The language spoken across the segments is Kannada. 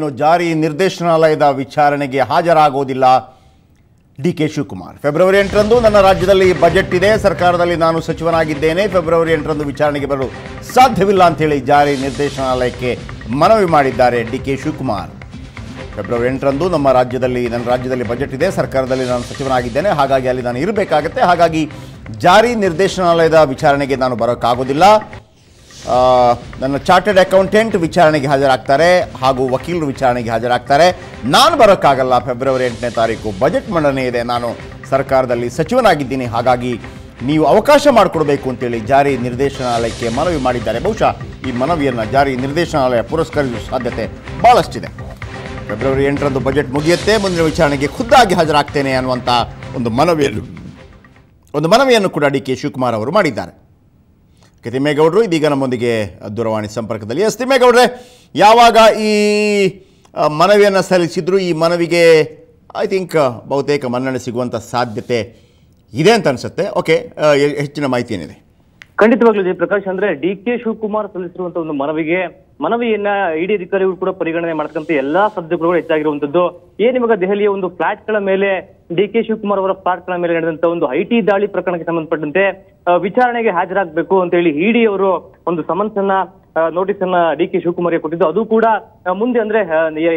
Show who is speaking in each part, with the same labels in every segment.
Speaker 1: ಜಾರಿ ನಿರ್ದೇಶನಾಲಯದ ವಿಚಾರಣೆಗೆ ಹಾಜರಾಗುವುದಿಲ್ಲ ಡಿ ಕೆ ಶಿವಕುಮಾರ್. ಫೆಬ್ರವರಿ ಎಂಟರಂದು ನನ್ನ ರಾಜ್ಯದಲ್ಲಿ ಬಜೆಟ್ ಇದೆ. ಸರ್ಕಾರದಲ್ಲಿ ನಾನು ಸಚಿವನಾಗಿದ್ದೇನೆ. ಫೆಬ್ರವರಿ ಎಂಟರಂದು ವಿಚಾರಣೆಗೆ ಬರಲು ಸಾಧ್ಯವಿಲ್ಲ ಅಂತೇಳಿ ಜಾರಿ ನಿರ್ದೇಶನಾಲಯಕ್ಕೆ ಮನವಿ ಮಾಡಿದ್ದಾರೆ ಡಿ ಕೆ ಶಿವಕುಮಾರ್. ಫೆಬ್ರವರಿ ಎಂಟರಂದು ನಮ್ಮ ರಾಜ್ಯದಲ್ಲಿ, ನನ್ನ ರಾಜ್ಯದಲ್ಲಿ ಬಜೆಟ್ ಇದೆ. ಸರ್ಕಾರದಲ್ಲಿ ನಾನು ಸಚಿವನಾಗಿದ್ದೇನೆ. ಹಾಗಾಗಿ ಅಲ್ಲಿ ನಾನು ಇರಬೇಕಾಗತ್ತೆ. ಹಾಗಾಗಿ ಜಾರಿ ನಿರ್ದೇಶನಾಲಯದ ವಿಚಾರಣೆಗೆ ನಾನು ಬರೋಕ್ಕಾಗೋದಿಲ್ಲ. ನನ್ನ ಚಾರ್ಟೆಡ್ ಅಕೌಂಟೆಂಟ್ ವಿಚಾರಣೆಗೆ ಹಾಜರಾಗ್ತಾರೆ ಹಾಗೂ ವಕೀಲರು ವಿಚಾರಣೆಗೆ ಹಾಜರಾಗ್ತಾರೆ. ನಾನು ಬರೋಕ್ಕಾಗಲ್ಲ ಫೆಬ್ರವರಿ ಎಂಟನೇ ತಾರೀಕು. ಬಜೆಟ್ ಮಂಡನೆ ಇದೆ. ನಾನು ಸರ್ಕಾರದಲ್ಲಿ ಸಚಿವನಾಗಿದ್ದೀನಿ. ಹಾಗಾಗಿ ನೀವು ಅವಕಾಶ ಮಾಡಿಕೊಡ್ಬೇಕು ಅಂತೇಳಿ ಜಾರಿ ನಿರ್ದೇಶನಾಲಯಕ್ಕೆ ಮನವಿ ಮಾಡಿದ್ದಾರೆ. ಬಹುಶಃ ಈ ಮನವಿಯನ್ನು ಜಾರಿ ನಿರ್ದೇಶನಾಲಯ ಪುರಸ್ಕರಿಸುವ ಸಾಧ್ಯತೆ ಭಾಳಷ್ಟಿದೆ ಫೆಬ್ರವರಿ ಎಂಟರಂದು ಬಜೆಟ್ ಮುಗಿಯುತ್ತೆ. ಮುಂದಿನ ವಿಚಾರಣೆಗೆ ಖುದ್ದಾಗಿ ಹಾಜರಾಗ್ತೇನೆ ಅನ್ನುವಂಥ ಒಂದು ಮನವಿಯನ್ನು ಒಂದು ಮನವಿಯನ್ನು ಕೂಡ ಡಿ ಕೆ ಶಿವಕುಮಾರ್ ಅವರು ಮಾಡಿದ್ದಾರೆ. ಕೆ ತಿಮ್ಮೇಗೌಡರು, ಇದೀಗ ನಮ್ಮೊಂದಿಗೆ ದೂರವಾಣಿ ಸಂಪರ್ಕದಲ್ಲಿ ಎಸ್ ತಿಮ್ಮೇಗೌಡ್ರೆ, ಯಾವಾಗ ಈ ಮನವಿಯನ್ನು ಸಲ್ಲಿಸಿದ್ರು, ಈ ಮನವಿಗೆ ಐ ಥಿಂಕ್ ಬಹುತೇಕ ಮನ್ನಣೆ ಸಿಗುವಂಥ ಸಾಧ್ಯತೆ ಇದೆ ಅಂತ ಅನಿಸುತ್ತೆ. ಓಕೆ ಹೆಚ್ಚಿನ ಮಾಹಿತಿ ಏನಿದೆ?
Speaker 2: ಖಂಡಿತವಾಗ್ಲೂ ಜಯಪ್ರಕಾಶ್, ಅಂದ್ರೆ ಡಿ ಕೆ ಶಿವಕುಮಾರ್ ಸಲ್ಲಿಸಿರುವಂತಹ ಒಂದು ಮನವಿಗೆ ಮನವಿಯನ್ನ ಇಡಿ ಅಧಿಕಾರಿಗಳು ಕೂಡ ಪರಿಗಣನೆ ಮಾಡತಕ್ಕಂತ ಎಲ್ಲಾ ಸಾಧ್ಯತೆಗಳು ಹೆಚ್ಚಾಗಿರುವಂತದ್ದು ಏನ್ ಇವಾಗ ದೆಹಲಿಯ ಒಂದು ಫ್ಲಾಟ್ಗಳ ಮೇಲೆ ಡಿ ಕೆ ಶಿವಕುಮಾರ್ ಅವರ ಫ್ಲಾಟ್ಗಳ ಮೇಲೆ ನಡೆದಂತ ಒಂದು ಐಟಿ ದಾಳಿ ಪ್ರಕರಣಕ್ಕೆ ಸಂಬಂಧಪಟ್ಟಂತೆ ವಿಚಾರಣೆಗೆ ಹಾಜರಾಗಬೇಕು ಅಂತ ಹೇಳಿ ಇಡಿ ಅವರು ಒಂದು ಸಮನ್ಸ್ ಅನ್ನ ನೋಟಿಸ್ ಅನ್ನ ಡಿ ಕೆ ಶಿವಕುಮಾರ್ಗೆ ಕೊಟ್ಟಿದ್ದು. ಅದು ಕೂಡ ಮುಂದೆ ಅಂದ್ರೆ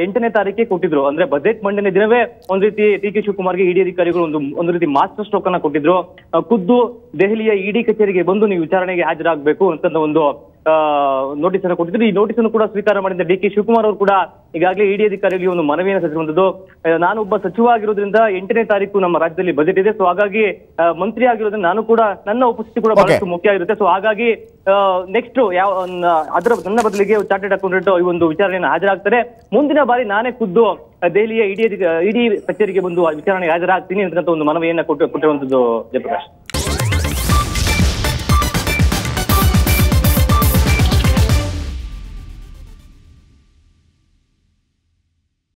Speaker 2: ಎಂಟನೇ ತಾರೀಕಿಗೆ ಕೊಟ್ಟಿದ್ರು. ಅಂದ್ರೆ ಬಜೆಟ್ ಮಂಡನೆ ದಿನವೇ ಒಂದ್ ರೀತಿ ಡಿ ಕೆ ಶಿವಕುಮಾರ್ಗೆ ಇಡಿ ಅಧಿಕಾರಿಗಳು ಒಂದು ಒಂದು ರೀತಿ ಮಾಸ್ಟರ್ ಸ್ಟ್ರೋಕ್ ಅನ್ನ ಕೊಟ್ಟಿದ್ರು ಖುದ್ದು ದೆಹಲಿಯ ಇಡಿ ಕಚೇರಿಗೆ ಬಂದು ನೀವು ವಿಚಾರಣೆಗೆ ಹಾಜರಾಗಬೇಕು ಅಂತ ಒಂದು ನೋಟಿಸ್ ಅನ್ನು ಕೊಟ್ಟಿದ್ರು. ಈ ನೋಟಿಸ್ ಅನ್ನು ಕೂಡ ಸ್ವೀಕಾರ ಮಾಡಿದ ಡಿ ಕೆ ಶಿವಕುಮಾರ್ ಅವರು ಕೂಡ ಈಗಾಗಲೇ ಇಡಿ ಅಧಿಕಾರಿಗಳಿಗೆ ಒಂದು ಮನವಿಯನ್ನು ಸಲ್ಲಿಸಿರುವಂತದ್ದು. ನಾನು ಒಬ್ಬ ಸಚಿವ ಆಗಿರೋದ್ರಿಂದ ಎಂಟನೇ ತಾರೀಕು ನಮ್ಮ ರಾಜ್ಯದಲ್ಲಿ ಬಜೆಟ್ ಇದೆ. ಸೊ ಹಾಗಾಗಿ ಮಂತ್ರಿ ಆಗಿರೋದ್ರಿಂದ ನಾನು ಕೂಡ ನನ್ನ ಉಪಸ್ಥಿತಿ ಕೂಡ. ಬಹಳಷ್ಟು ಮುಖ್ಯ ಆಗಿರುತ್ತೆ. ಸೊ ಹಾಗಾಗಿ ನೆಕ್ಸ್ಟ್ ಯಾವ ಅದರ ನನ್ನ ಬದಲಿಗೆ ಚಾರ್ಟೆಡ್ ಅಕೌಂಟೆಂಟ್ ಈ ಒಂದು ವಿಚಾರಣೆಯನ್ನು ಹಾಜರಾಗ್ತಾರೆ. ಮುಂದಿನ ಬಾರಿ ನಾನೇ ಖುದ್ದು ದೆಹಲಿಯ ಇಡಿ ಇಡಿ ಕಚೇರಿಗೆ ಬಂದು ವಿಚಾರಣೆಗೆ ಹಾಜರಾಗ್ತೀನಿ ಅಂತ ಒಂದು ಮನವಿಯನ್ನ ಕೊಟ್ಟು ಕೊಟ್ಟಿರುವಂತದ್ದು ಜಯಪ್ರಕಾಶ್.